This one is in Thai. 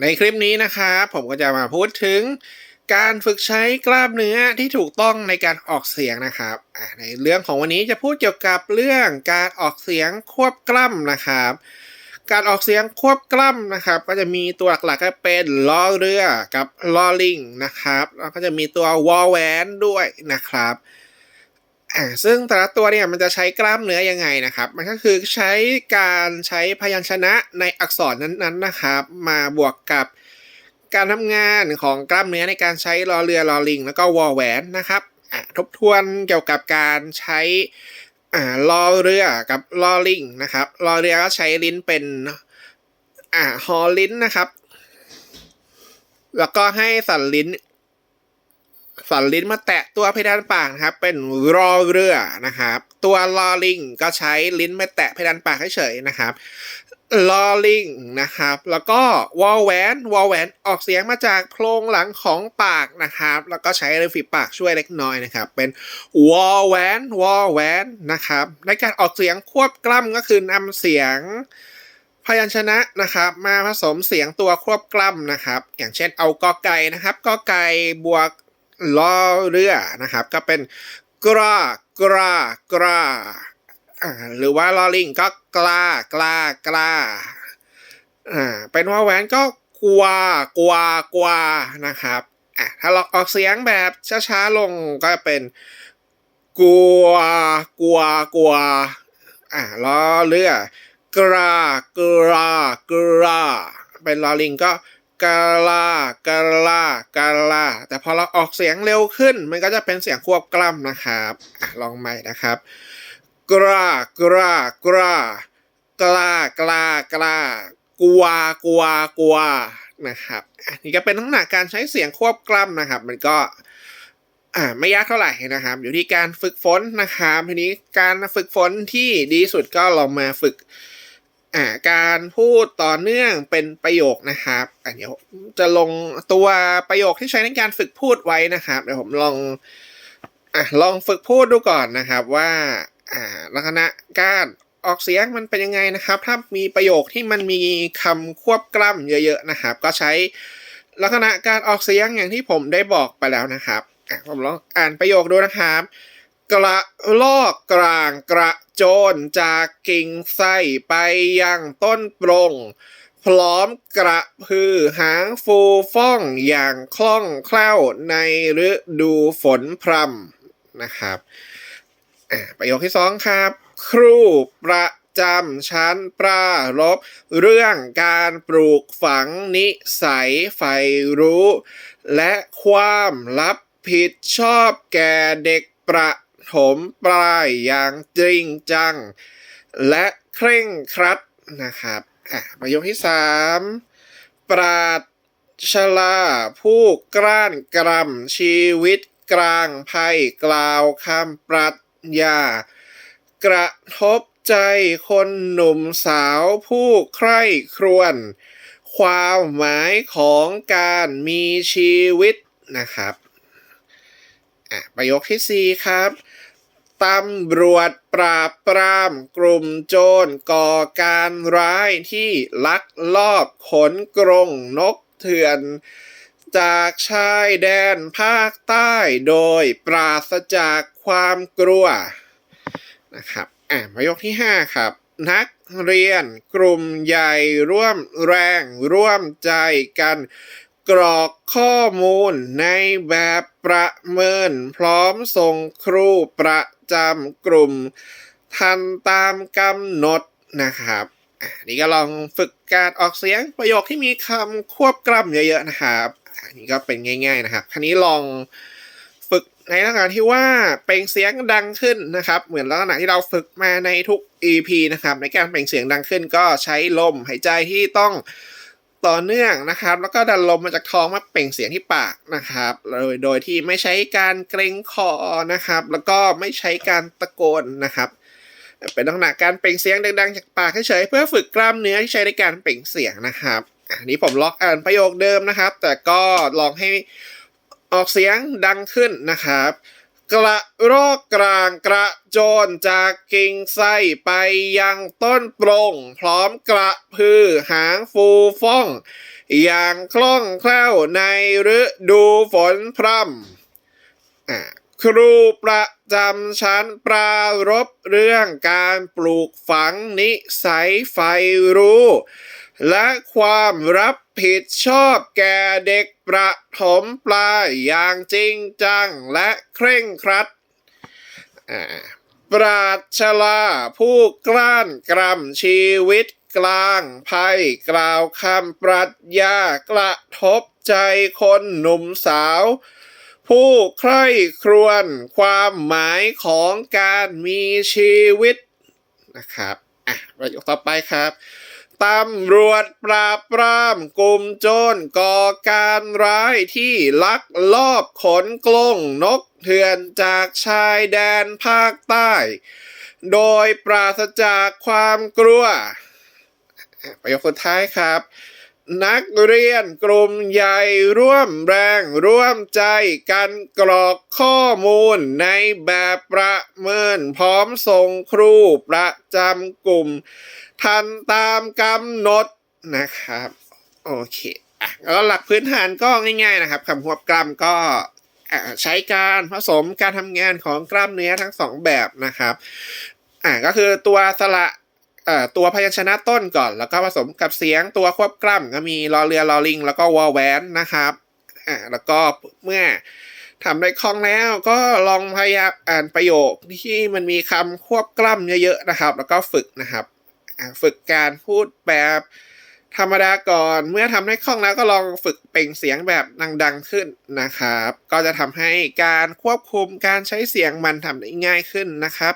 ในคลิปนี้นะครับผมก็จะมาพูดถึงการฝึกใช้กล้ามเนื้อที่ถูกต้องในการออกเสียงนะครับ ในเรื่องของวันนี้จะพูดเกี่ยวกับเรื่องการออกเสียงควบกล้ำนะครับ การออกเสียงควบกล้ำนะครับ ก็จะมีตัวหลักๆก็เป็นลอเรือกับลอลิงนะครับ แล้วก็จะมีตัววอลแวนด้วยนะครับ อ่าซึ่งแต่ละตัวเนี่ยมันจะใช้กล้ามเนื้อยังไงนะครับ มันก็คือใช้การใช้พยัญชนะในอักษรนั้นๆนะครับ มาบวกกับการทำงานของกล้ามเนื้อในการใช้ลอเรือลอลิง แล้วก็วอลแวนนะครับอ่าทบทวนเกี่ยวกับการใช้อ่าลอเรือกับลอลิงนะครับลอเรือก็ใช้ลิ้นเป็นอ่าฮอลลิ้นนะครับ แล้วก็ให้สันลิ้น สันลิ้นมาแตะตัวเพดานปากนะครับ เป็นรอเรือนะครับ ตัวลอลิงก็ใช้ลิ้นมาแตะเพดานปากเฉยๆนะครับลอลิงนะครับ แล้วก็วอลแวนวอลแวนออกเสียงมาจากโพรงหลังของปากนะครับ แล้วก็ใช้ริมฝีปากช่วยเล็กน้อยนะครับ เป็นวอลแวนวอลแวนนะครับ ในการออกเสียงควบกล้ำก็คือนำเสียงพยัญชนะนะครับ มาผสมเสียงตัวควบกล้ำนะครับ อย่างเช่นเอากอไก่นะครับกอไก่บวก ลอเรือนะครับ ก็เป็นกรากรากราหรือว่าลอลิงก็กล้ากล้ากล้าอ่าเป็นวอแหวนก็กวากวากวานะครับอะถ้าเราออกเสียงแบบช้าๆลงก็เป็นกัวกัวกัวอ่าลอเรือกรากรากราเป็นลอลิงก็ กาลากาลากาลา แต่พอเราออกเสียงเร็วขึ้น มันก็จะเป็นเสียงควบกล้ำนะครับอลองใหม่นะครับกรากรากรากลากลากลากวากวากวานะครับอันนี้ก็เป็นลักษณะการใช้เสียงควบกล้ำนะครับ มันก็อ่าไม่ยากเท่าไหร่นะครับ อยู่ที่การฝึกฝนนะครับทีนี้การฝึกฝนที่ดีสุดก็ลองมาฝึก อ่าการพูดต่อเนื่องเป็นประโยคนะครับอะเดี๋ยวจะลงตัวประโยคที่ใช้ในการฝึกพูดไว้นะครับเดี๋ยวผมลองอะลองฝึกพูดดูก่อนนะครับว่าอ่าลักษณะการออกเสียงมันเป็นยังไงนะครับ ถ้ามีประโยคที่มันมีคำควบกล้ำเยอะๆนะครับ ก็ใช้ลักษณะการออกเสียงอย่างที่ผมได้บอกไปแล้วนะครับอะผมลองอ่านประโยคดูนะครับ กระลอกกลางกระโจนจากกิ่งไส้ไปยังต้นปรงพร้อมกระพือหางฟูฟ่องอย่างคล่องแคล่วในฤดูฝนพรำนะครับประโยคที่สองครับ ครูประจำชั้นปรารบเรื่องการปลูกฝังนิสัยใฝ่รู้ และความรับผิดชอบแก่เด็กประ ถมปลายอย่างจริงจัง และเคร่งครัดนะครับอะประโยคที่สามปราดชลาผู้กล้านกรำชีวิตกลางภัยกล่าวคำปรัชญากระทบใจคนหนุ่มสาวผู้ใคร่ครวญความหมายของการมีชีวิตนะครับ อะประโยคที่สี่ครับตำรวจปราบปรามกลุ่มโจรก่อการร้ายที่ลักลอบขนกรงนกเถื่อน จากชายแดนภาคใต้โดยปราศจากความกลัวนะครับอะประโยคที่ 5 ครับ นักเรียนกลุ่มใหญ่ร่วมแรงร่วมใจกัน กรอกข้อมูลในแบบประเมิน พร้อมส่งครูประจำกลุ่ม ทันตามกำหนดนะครับอะนี่ก็ลองฝึกการออกเสียงประโยคที่มีคำควบกล้ำเยอะๆนะครับอันนี้ก็เป็นง่าย ๆนะครับคราวนี้ลองฝึกในลักษณะที่ว่าเปล่งเสียงดังขึ้นนะครับ เหมือนลักษณะที่เราฝึกมาในทุก EP นะครับ ในการเปล่งเสียงดังขึ้นก็ใช้ลมหายใจที่ต้อง ต่อเนื่องนะครับ แล้วก็ดันลมมาจากท้องมาเปล่งเสียงที่ปากนะครับโดยโดยที่ไม่ใช้การเกรงคอนะครับ แล้วก็ไม่ใช้การตะโกนนะครับ เป็นลักษณะการเปล่งเสียงดังๆจากปากเฉยๆเพื่อฝึกกล้ามเนื้อที่ใช้ในการเปล่งเสียงนะครับอันนี้ผมล็อกอ่านประโยคเดิมนะครับ แต่ก็ลองให้ออกเสียงดังขึ้นนะครับ กระรอกกลางกระโจนจากกิ่งไส้ไปยังต้นปรงพร้อมกระพือหางฟูฟ่อง อย่างคล่องแคล่วในฤดูฝนพรำอ่ำ ครูประจำชั้นปรารบเรื่องการปลูกฝังนิสัยใฝ่รู้ และความรับผิดชอบแก่เด็กประถมปลายอย่างจริงจังและเคร่งครัดปราชลาผู้กล้านกรำชีวิตกลางภัยกล่าวคำปรัชญากระทบใจคนหนุ่มสาว ผู้ใคร่ครวญความหมายของการมีชีวิตนะครับอะประโยคต่อไปครับตำรวจปราบปรามกลุ่มโจรก่อการร้ายที่ลักลอบขนกลงนกเถื่อนจากชายแดนภาคใต้ โดยปราศจากความกลัว ประโยคสุดท้ายครับ นักเรียนกลุ่มใหญ่ร่วมแรงร่วมใจกันกรอกข้อมูลในแบบประเมินพร้อมส่งครูประจำกลุ่ม ทันตามกำหนดนะครับ โอเคอะแล้วหลักพื้นฐานก็ง่ายๆนะครับคำควบกล้ำก็ใช้การผสมการทำงานของกล้ามเนื้อทั้งสองแบบนะครับอะก็คือตัวสระ ตัวพยัญชนะต้นก่อน แล้วก็ผสมกับเสียงตัวควบกล้ำก็มีรอเรือรอลิง แล้วก็วอลแวนนะครับอะแล้วก็เมื่อทำได้คล่องแล้วก็ลองพยายามอ่านประโยคที่มันมีคำควบกล้ำเยอะๆนะครับ แล้วก็ฝึกนะครับฝึกการพูดแบบธรรมดาก่อน เมื่อทำได้คล่องแล้วก็ลองฝึกเปล่งเสียงแบบดังๆขึ้นนะครับ ก็จะทำให้การควบคุมการใช้เสียงมันทำได้ง่ายขึ้นนะครับ